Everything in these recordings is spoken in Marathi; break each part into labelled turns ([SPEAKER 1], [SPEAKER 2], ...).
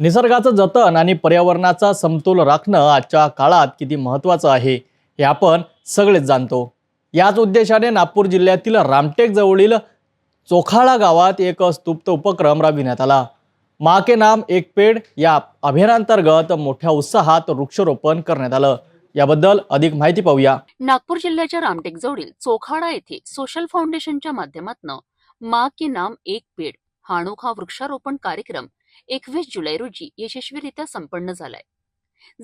[SPEAKER 1] निसर्गाचं जतन आणि पर्यावरणाचा समतोल राखणं आजच्या काळात किती महत्त्वाचं आहे हे आपण सगळेच जाणतो. याच उद्देशाने नागपूर जिल्ह्यातील रामटेक जवळील चोखाळा गावात एक स्तुप्त उपक्रम राबविण्यात आला. माके नाम एक पेड या अभियानांतर्गत मोठ्या उत्साहात वृक्षारोपण करण्यात आलं. याबद्दल अधिक माहिती पाहूया.
[SPEAKER 2] नागपूर जिल्ह्याच्या रामटेक जवळील चोखाडा येथे सोशल फाउंडेशनच्या माध्यमातून मा के नाम एक पेड हा अनोखा वृक्षारोपण कार्यक्रम एकवीस जुलै रोजी यशस्वीरित्या संपन्न झालाय.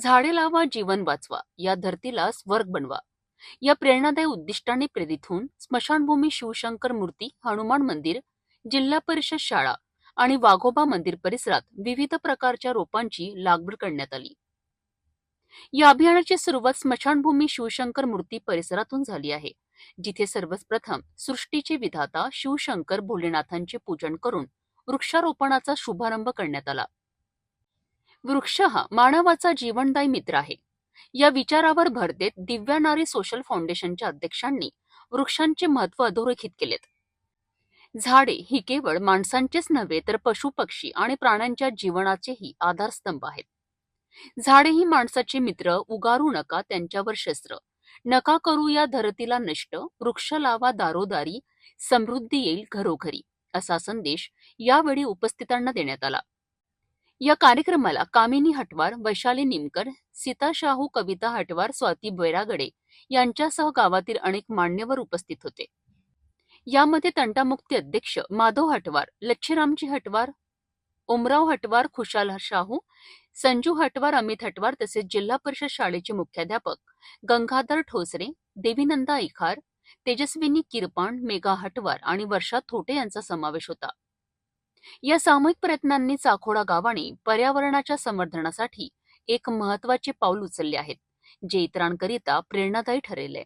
[SPEAKER 2] झाडे लावा जीवन वाचवा या धरतीला स्वर्ग बनवा. या प्रेरणादायी उद्दिष्टाने प्रेरित होऊन स्मशानभूमी शिवशंकर मूर्ती हनुमान मंदिर जिल्हा परिषद शाळा आणि वाघोबा मंदिर परिसरात विविध प्रकारच्या रोपांची लागवड करण्यात आली. या अभियानाची सुरुवात स्मशानभूमी शिवशंकर मूर्ती परिसरातून झाली आहे जिथे सर्वप्रथम सृष्टीचे विधाता शिवशंकर भोलेनाथांचे पूजन करून वृक्षारोपणाचा शुभारंभ करण्यात आला. वृक्ष हा मानवाचा जीवनदायी मित्र आहे. या विचारावर भर देत दिव्या नारी सोशल फाउंडेशनच्या अध्यक्षांनी वृक्षांचे महत्त्व अधोरेखित केलेत. झाडे ही केवळ माणसांचेच नव्हे तर पशु पक्षी आणि प्राण्यांच्या जीवनाचेही आधारस्तंभ आहेत. झाडे ही माणसाचे मित्र उगारू नका त्यांच्यावर शस्त्र. नका करू या धरतीला नष्ट वृक्ष लावा दारोदारी समृद्धी येईल घरोघरी. असा संदेश यावेळी उपस्थितांना देण्यात आला. या कार्यक्रमाला कामिनी हटवार वैशाली निमकर सीता शाहू कविता हटवार स्वाती बैरागडे यांच्यासह गावातील अनेक मान्यवर उपस्थित होते. यामध्ये तंटामुक्ती अध्यक्ष माधव हटवार लच्छीरामजी हटवार उमराव हटवार खुशाल शाहू संजू हटवार अमित हटवार तसेच जिल्हा परिषद शाळेचे मुख्याध्यापक गंगाधर ठोसरे देवीनंदा इखार तेजस्विनी किरपाण मेघा हटवार आणि वर्षा थोटे यांचा समावेश होता. या सामूहिक प्रयत्नांनी चाखोडा गावाने पर्यावरणाच्या संवर्धनासाठी एक महत्त्वाचे पाऊल उचलले आहेत जे इतरांकरिता प्रेरणादायी ठरेल. आहे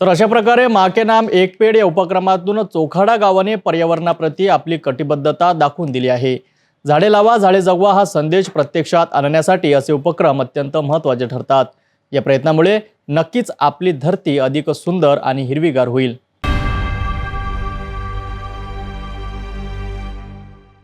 [SPEAKER 1] तर अशा प्रकारे माके नाम एक पेड या उपक्रमातून चोखाडा गावाने पर्यावरणाप्रती आपली कटिबद्धता दाखवून दिली आहे. झाडे लावा झाडे जगवा हा संदेश प्रत्यक्षात आणण्यासाठी असे उपक्रम अत्यंत महत्त्वाचे ठरतात. या प्रयत्नामुळे नक्कीच आपली धरती अधिक सुंदर आणि हिरवीगार होईल.